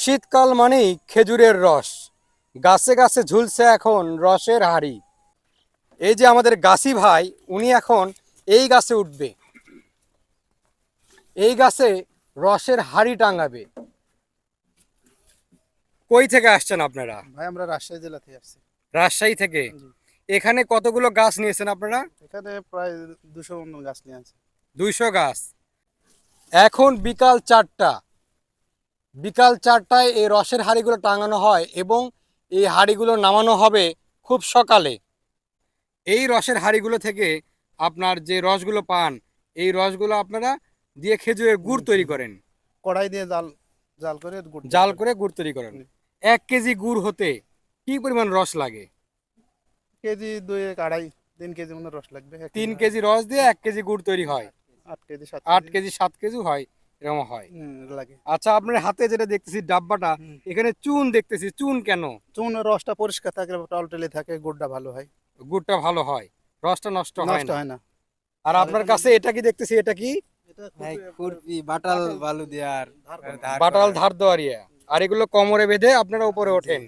শীতকাল মানেই খেজুরের রস। গাছে গাছে ঝুলছে এখন রসের হাড়ি। এই যে আমাদের গাছি ভাই উনি এখন এই গাছে উঠবে। এই গাছে রসের হাড়ি টাঙাবে। কই থেকে আসছেন আপনারা? ভাই আমরা রাজশাহী জেলা থেকে আসছি। রাজশাহী থেকে? এখানে কতগুলো গাছ নিয়েছেন আপনারা? এখানে প্রায় দুশো গাছ নিয়ে আছে। দুইশো গাছ। এখন বিকাল চারটা। বিকাল চারটায় এই রসের হাঁড়িগুলো টাঙানো হয় এবং এই হাঁড়িগুলো নামানো হবে খুব সকালে। এই রসের হাঁড়িগুলো থেকে আপনার যে রসগুলো পান এই রসগুলো আপনারা দিয়ে খেজুরের গুড় তৈরি করেন। কড়াই দিয়ে জাল জাল করে জাল করে গুড় তৈরি করেন। এক কেজি গুড় হতে কি পরিমাণ রস লাগে? কেজি দুই এক আড়াই তিন কেজি মতো রস লাগবে। তিন কেজি রস দিয়ে এক কেজি গুড় তৈরি হয়। আট কেজি সাত আট কেজি সাত কেজি হয়। এরকম হয়। লাগে। আচ্ছা আপনার হাতে যেটা দেখতেছি ডাব্বাটা এখানে চুন দেখতেছি চুন কেন? চুন রসটা পরিষ্কার থাকে টলটলে থাকে গুড়টা ভালো হয়। গুড়টা ভালো হয়। রসটা নষ্ট হয় না। হয় না। আর আপনার কাছে এটা কি দেখতেছি এটা কি? খুরপি বাটাল বালু দেওয়ার বাটাল ধার দেওয়ারিয়া আর এগুলো কোমরে বেঁধে আপনারা উপরে ওঠেন।